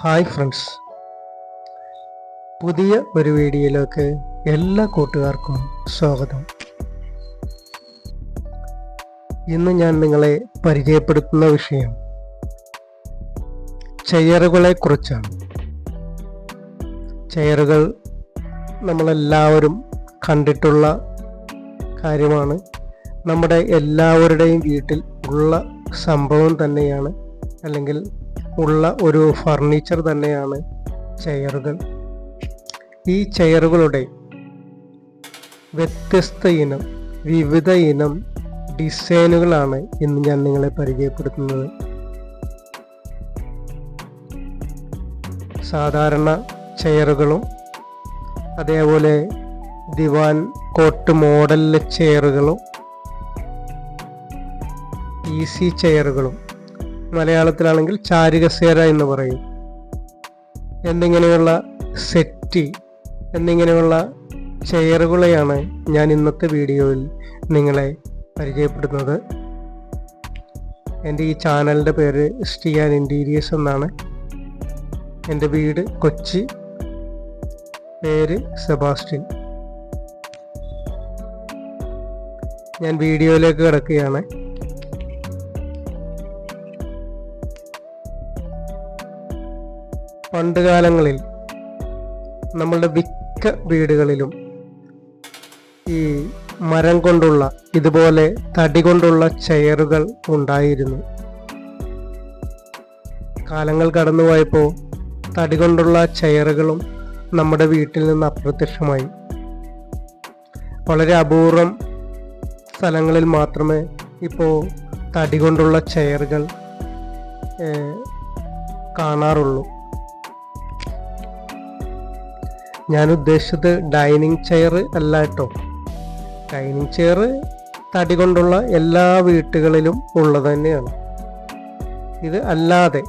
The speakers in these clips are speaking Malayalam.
Hi friends. പുതിയ ഒരു വീഡിയോയിലേക്ക് എല്ലാ കൂട്ടുകാർക്കും സ്വാഗതം. ഇന്ന് ഞാൻ നിങ്ങളെ പരിചയപ്പെടുത്തുന്ന വിഷയം ചെയറുകളെ കുറിച്ചാണ് ചെയറുകൾ നമ്മളെല്ലാവരും കണ്ടിട്ടുള്ള കാര്യമാണ്. നമ്മുടെ എല്ലാവരുടെയും വീട്ടിൽ ഉള്ള സംഭവം തന്നെയാണ്. അല്ലെങ്കിൽ ഉള്ള ഒരു ഫർണിച്ചർ തന്നെയാണ് ചെയറുകൾ. ഈ ചെയറുകളുടെ വ്യത്യസ്ത ഇനം വിവിധ ഇനം ഡിസൈനുകളാണ് ഇന്ന് ഞാൻ നിങ്ങളെ പരിചയപ്പെടുത്തുന്നത്. സാധാരണ ചെയറുകളും അതേപോലെ ദിവാൻ കോട്ട് മോഡലിലെ ചെയറുകളും ഈസി ചെയറുകളും മലയാളത്തിലാണെങ്കിൽ ചാരുകസേര എന്ന് പറയും. എന്നിങ്ങനെയുള്ള സെറ്റി എന്നിങ്ങനെയുള്ള ചെയറുകളെയാണ് ഞാൻ ഇന്നത്തെ വീഡിയോയിൽ നിങ്ങളെ പരിചയപ്പെടുന്നത്. എന്റെ ഈ ചാനലിന്റെ പേര് സ്റ്റിയാൻ ഇന്റീരിയേഴ്സ് എന്നാണ്. എന്റെ വീട് കൊച്ചി. പേര് സെബാസ്റ്റ്യൻ. ഞാൻ വീഡിയോയിലേക്ക് കിടക്കുകയാണ്. പണ്ട് കാലങ്ങളിൽ നമ്മളുടെ മിക്ക വീടുകളിലും ഈ മരം കൊണ്ടുള്ള ഇതുപോലെ തടി കൊണ്ടുള്ള ചെയറുകൾ ഉണ്ടായിരുന്നു. കാലങ്ങൾ കടന്നുപോയപ്പോൾ തടി കൊണ്ടുള്ള ചെയറുകളും നമ്മുടെ വീട്ടിൽ നിന്ന് അപ്രത്യക്ഷമായി. വളരെ അപൂർവം സ്ഥലങ്ങളിൽ മാത്രമേ ഇപ്പോൾ തടി കൊണ്ടുള്ള ചെയറുകൾ കാണാറുള്ളൂ. ഞാൻ ഉദ്ദേശിച്ചത് ഡൈനിങ് ചെയർ അല്ല കേട്ടോ. ഡൈനിങ് ചെയർ തടി കൊണ്ടുള്ള എല്ലാ വീട്ടുകളിലും ഉള്ളത് തന്നെയാണ്. ഇത് അല്ലാതെ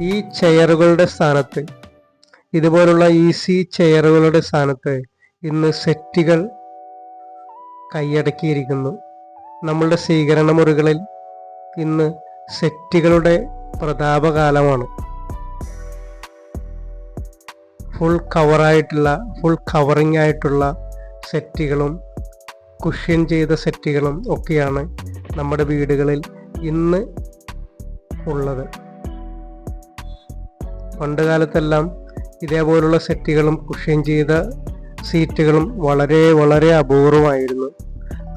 ഈ ചെയറുകളുടെ സ്ഥാനത്ത് ഇതുപോലുള്ള ഈസി ചെയറുകളുടെ സ്ഥാനത്ത് ഇന്ന് സെറ്റുകൾ കൈയടക്കിയിരിക്കുന്നു. നമ്മളുടെ സ്വീകരണ മുറികളിൽ ഇന്ന് സെറ്റുകളുടെ പ്രതാപകാലമാണ്. ഫുൾ കവറായിട്ടുള്ള ഫുൾ കവറിങ് ആയിട്ടുള്ള സെറ്റുകളും കുഷ്യൻ ചെയ്ത സെറ്റുകളും ഒക്കെയാണ് നമ്മുടെ വീടുകളിൽ ഇന്ന് ഉള്ളത്. പണ്ട് കാലത്തെല്ലാം ഇതേപോലുള്ള സെറ്റുകളും കുഷ്യൻ ചെയ്ത സീറ്റുകളും വളരെ വളരെ അപൂർവമായിരുന്നു.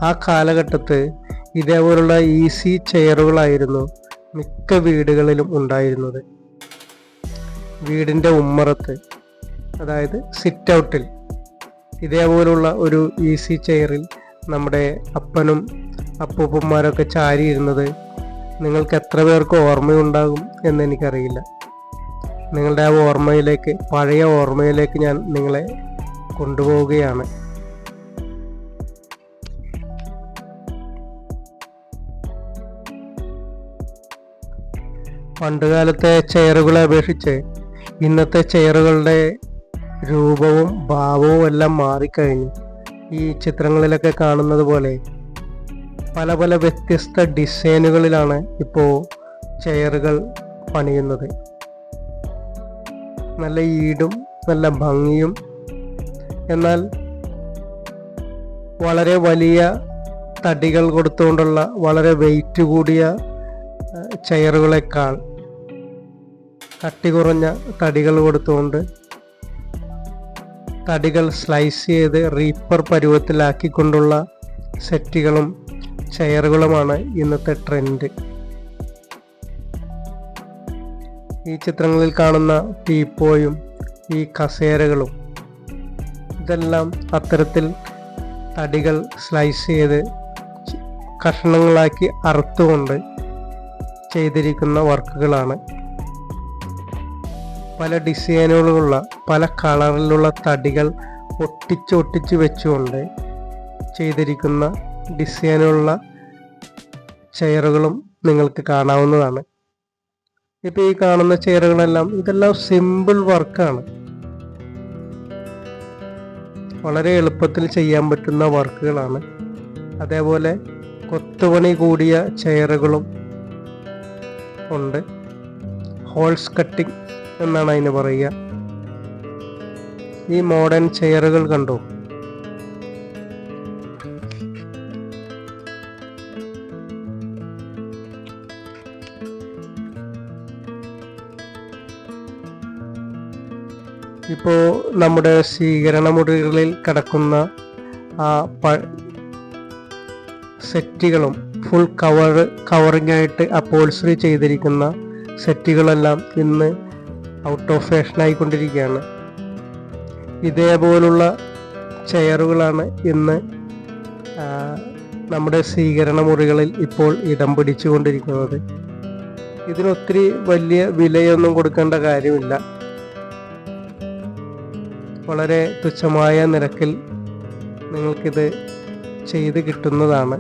ആ കാലഘട്ടത്ത് ഇതേപോലുള്ള ഈസി ചെയറുകളായിരുന്നു മിക്ക വീടുകളിലും ഉണ്ടായിരുന്നത്. വീടിന്റെ ഉമ്മറത്ത് അതായത് സിറ്റ് ഔട്ടിൽ ഇതേപോലുള്ള ഒരു ഈസി ചെയറിൽ നമ്മുടെ അപ്പനും അപ്പൂപ്പന്മാരൊക്കെ ചാരിയിരുന്നത് നിങ്ങൾക്ക് എത്ര പേർക്ക് ഓർമ്മയുണ്ടാകും എന്ന് എനിക്കറിയില്ല. നിങ്ങളുടെ ആ ഓർമ്മയിലേക്ക് പഴയ ഓർമ്മയിലേക്ക് ഞാൻ നിങ്ങളെ കൊണ്ടുപോവുകയാണ്. പണ്ടുകാലത്തെ ചെയറുകളെ അപേക്ഷിച്ച് ഇന്നത്തെ ചെയറുകളുടെ രൂപവും ഭാവവും എല്ലാം മാറിക്കഴിഞ്ഞു. ഈ ചിത്രങ്ങളിലൊക്കെ കാണുന്നത് പോലെ പല പല വ്യത്യസ്ത ഡിസൈനുകളിലാണ് ഇപ്പോൾ ചെയറുകൾ പണിയുന്നത്. നല്ല ഈടും നല്ല ഭംഗിയും. എന്നാൽ വളരെ വലിയ തടികൾ കൊടുത്തുകൊണ്ടുള്ള വളരെ വെയിറ്റ് കൂടിയ ചെയറുകളെക്കാൾ കട്ടി കുറഞ്ഞ തടികൾ കൊടുത്തുകൊണ്ട് തടികൾ സ്ലൈസ് ചെയ്ത് റീപ്പർ പരുവത്തിലാക്കിക്കൊണ്ടുള്ള സെറ്റുകളും ചെയറുകളുമാണ് ഇന്നത്തെ ട്രെൻഡ് ഈ ചിത്രങ്ങളിൽ കാണുന്ന ടീപ്പോയും ഈ കസേരകളും ഇതെല്ലാം അത്തരത്തിൽ തടികൾ സ്ലൈസ് ചെയ്ത് കഷ്ണങ്ങളാക്കി അറുത്തുകൊണ്ട് ചെയ്തിരിക്കുന്ന വർക്കുകളാണ് പല ഡിസൈനുകളുള്ള പല കളറിലുള്ള തടികൾ ഒട്ടിച്ച് ഒട്ടിച്ച് വെച്ചുകൊണ്ട് ചെയ്തിരിക്കുന്ന ഡിസൈനുള്ള ചെയറുകളും നിങ്ങൾക്ക് കാണാവുന്നതാണ്. ഇപ്പോൾ ഈ കാണുന്ന ചെയറുകളെല്ലാം ഇതെല്ലാം സിമ്പിൾ വർക്കാണ്. വളരെ എളുപ്പത്തിൽ ചെയ്യാൻ പറ്റുന്ന വർക്കുകളാണ്. അതേപോലെ കൊത്തുപണി കൂടിയ ചെയറുകളും ഉണ്ട്. ഹോൾസ് കട്ടിംഗ് എന്നാണ് അതിന് പറയുക. ഈ മോഡേൺ ചെയറുകൾ കണ്ടോ? ഇപ്പോൾ നമ്മുടെ സ്വീകരണ മുറികളിൽ കിടക്കുന്ന ആ പ സെറ്റുകളും ഫുൾ കവർ കവറിംഗ് ആയിട്ട് അപ്പോൾസറി ചെയ്തിരിക്കുന്ന സെറ്റുകളെല്ലാം ഇന്ന് ഔട്ട് ഓഫ് ഫാഷൻ ആയിക്കൊണ്ടിരിക്കുകയാണ്. ഇതേപോലുള്ള ചെയറുകളാണ് ഇന്ന് നമ്മുടെ സ്വീകരണ മുറികളിൽ ഇപ്പോൾ ഇടം പിടിച്ചുകൊണ്ടിരിക്കുന്നത്. ഇതിനൊത്തിരി വലിയ വിലയൊന്നും കൊടുക്കേണ്ട കാര്യമില്ല. വളരെ തുച്ഛമായ നിരക്കിൽ നിങ്ങൾക്കിത് ചെയ്ത് കിട്ടുന്നതാണ്.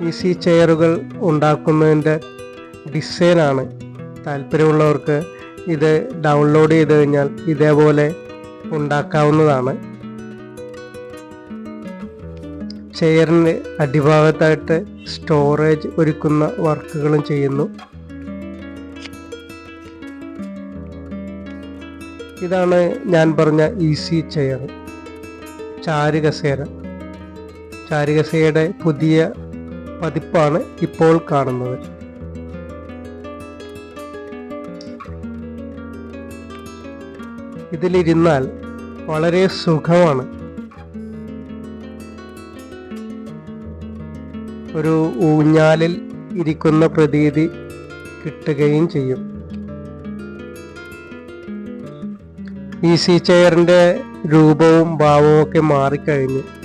ഈസി ചെയറുകൾ ഉണ്ടാക്കുന്നതിന്റെ ഡിസൈനാണ്. താല്പര്യമുള്ളവർക്ക് ഇത് ഡൗൺലോഡ് ചെയ്ത് കഴിഞ്ഞാൽ ഇതേപോലെ ഉണ്ടാക്കാവുന്നതാണ്. ചെയറിന് അടിഭാഗത്തായിട്ട് സ്റ്റോറേജ് ഒരുക്കുന്ന വർക്കുകളും ചെയ്യുന്നു. ഇതാണ് ഞാൻ പറഞ്ഞ ഈസി ചെയർ. ചാരുകസേര. ചാരുകസേരയുടെ പുതിയ പതിപ്പാണ് ഇപ്പോൾ കാണുന്നത്. ഇതിലിരുന്നാൽ വളരെ സുഖമാണ്. ഒരു ഊഞ്ഞാലിൽ ഇരിക്കുന്ന പ്രതീതി കിട്ടുകയും ചെയ്യും. ഈ ഈസി ചെയറിന്റെ രൂപവും ഭാവവും ഒക്കെ മാറിക്കഴിഞ്ഞു.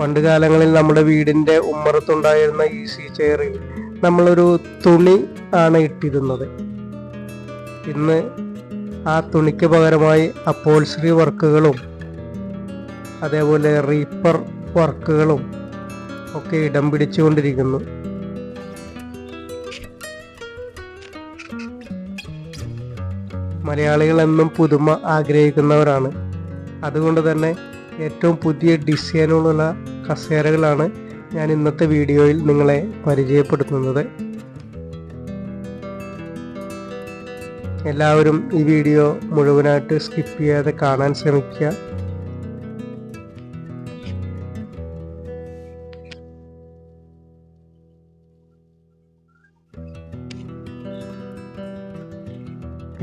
പണ്ട് കാലങ്ങളിൽ നമ്മുടെ വീടിന്റെ ഉമ്മറത്തുണ്ടായിരുന്ന ഈസി ചെയറിൽ നമ്മളൊരു തുണി ആണ് ഇട്ടിരുന്നത്. ഇന്ന് ആ തുണിക്ക് പകരമായി അപ്പോൾസറി വർക്കുകളും അതേപോലെ റീപ്പർ വർക്കുകളും ഒക്കെ ഇടം പിടിച്ചുകൊണ്ടിരിക്കുന്നു. മലയാളികൾ എന്നും പുതുമ ആഗ്രഹിക്കുന്നവരാണ്. അതുകൊണ്ട് തന്നെ ഏറ്റവും പുതിയ ഡിസൈനുകളുള്ള കസേരകളാണ് ഞാൻ ഇന്നത്തെ വീഡിയോയിൽ നിങ്ങളെ പരിചയപ്പെടുത്തുന്നത്. എല്ലാവരും ഈ വീഡിയോ മുഴുവനായിട്ട് സ്കിപ്പ് ചെയ്യാതെ കാണാൻ ശ്രമിക്കുക.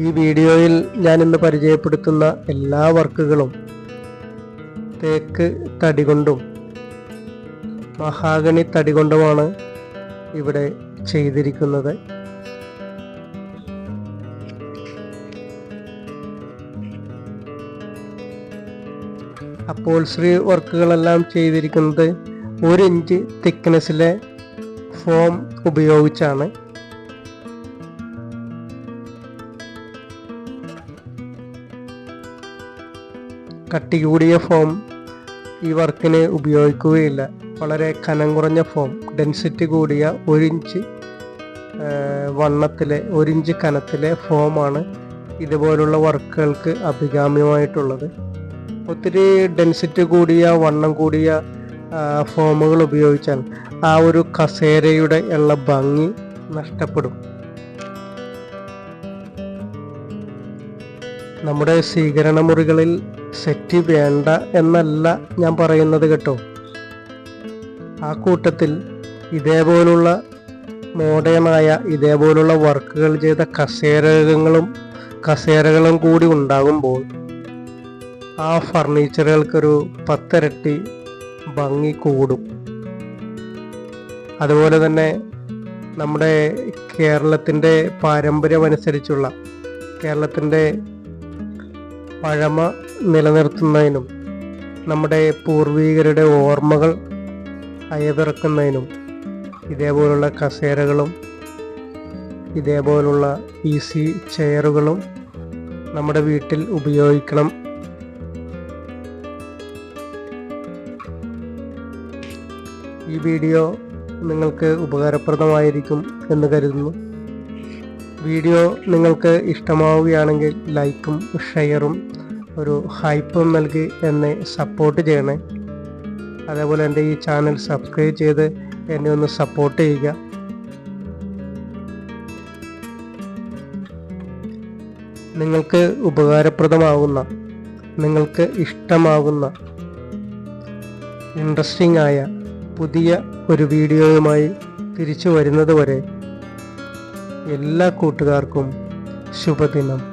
ഈ വീഡിയോയിൽ ഞാൻ ഇന്ന് പരിചയപ്പെടുത്തുന്ന എല്ലാ വർക്കുകളും തേക്ക് തടി കൊണ്ടും മഹാഗണി തടി കൊണ്ടുമാണ് ഇവിടെ ചെയ്തിരിക്കുന്നത്. അപ്പോൾസറി വർക്കുകളെല്ലാം ചെയ്തിരിക്കുന്നത് ഒരു ഇഞ്ച് തിക്നെസ്സിലെ ഫോം ഉപയോഗിച്ചാണ്. കട്ടി കൂടിയ ഫോം ഈ വർക്കിന് ഉപയോഗിക്കുകയില്ല. വളരെ കനം കുറഞ്ഞ ഫോം ഡെൻസിറ്റി കൂടിയ ഒരു ഇഞ്ച് വണ്ണത്തിലെ ഒരു ഇഞ്ച് കനത്തിലെ ഫോമാണ് ഇതുപോലുള്ള വർക്കുകൾക്ക് അഭികാമ്യമായിട്ടുള്ളത്. ഒത്തിരി ഡെൻസിറ്റി കൂടിയ വണ്ണം കൂടിയ ഫോമുകൾ ഉപയോഗിച്ചാൽ ആ ഒരു കസേരയുടെ ഉള്ള ഭംഗി നഷ്ടപ്പെടും. നമ്മുടെ സ്വീകരണ മുറികളിൽ സെറ്റ് വേണ്ട എന്നല്ല ഞാൻ പറയുന്നത് കേട്ടോ. ആ കൂട്ടത്തിൽ ഇതേപോലുള്ള മോഡേണായ ഇതേപോലുള്ള വർക്കുകൾ ചെയ്ത കസേരകളും കസേരകളും കൂടി ഉണ്ടാകുമ്പോൾ ആ ഫർണിച്ചറുകൾക്കൊരു പത്തിരട്ടി ഭംഗി കൂടും. അതുപോലെ തന്നെ നമ്മുടെ കേരളത്തിന്റെ പാരമ്പര്യമനുസരിച്ചുള്ള കേരളത്തിന്റെ പഴമ നിലനിർത്തുന്നതിനും നമ്മുടെ പൂർവികരുടെ ഓർമ്മകൾ അയവിറക്കുന്നതിനും ഇതേപോലുള്ള കസേരകളും ഇതേപോലുള്ള ഈസി ചെയറുകളും നമ്മുടെ വീട്ടിൽ ഉപയോഗിക്കണം. ഈ വീഡിയോ നിങ്ങൾക്ക് ഉപകാരപ്രദമായിരിക്കും എന്ന് കരുതുന്നു. വീഡിയോ നിങ്ങൾക്ക് ഇഷ്ടമാവുകയാണെങ്കിൽ ലൈക്കും ഷെയറും ഒരു ഹൈപ്പും നൽകി എന്നെ സപ്പോർട്ട് ചെയ്യണേ. അതേപോലെ എന്റെ ഈ ചാനൽ സബ്സ്ക്രൈബ് ചെയ്ത് എന്നെ ഒന്ന് സപ്പോർട്ട് ചെയ്യുക. നിങ്ങൾക്ക് ഉപകാരപ്രദമാകുന്ന നിങ്ങൾക്ക് ഇഷ്ടമാകുന്ന ഇൻട്രസ്റ്റിംഗ് ആയ പുതിയ ഒരു വീഡിയോയുമായി തിരിച്ചു വരുന്നതുവരെ എല്ലാ കൂട്ടുകാർക്കും ശുഭദിനം.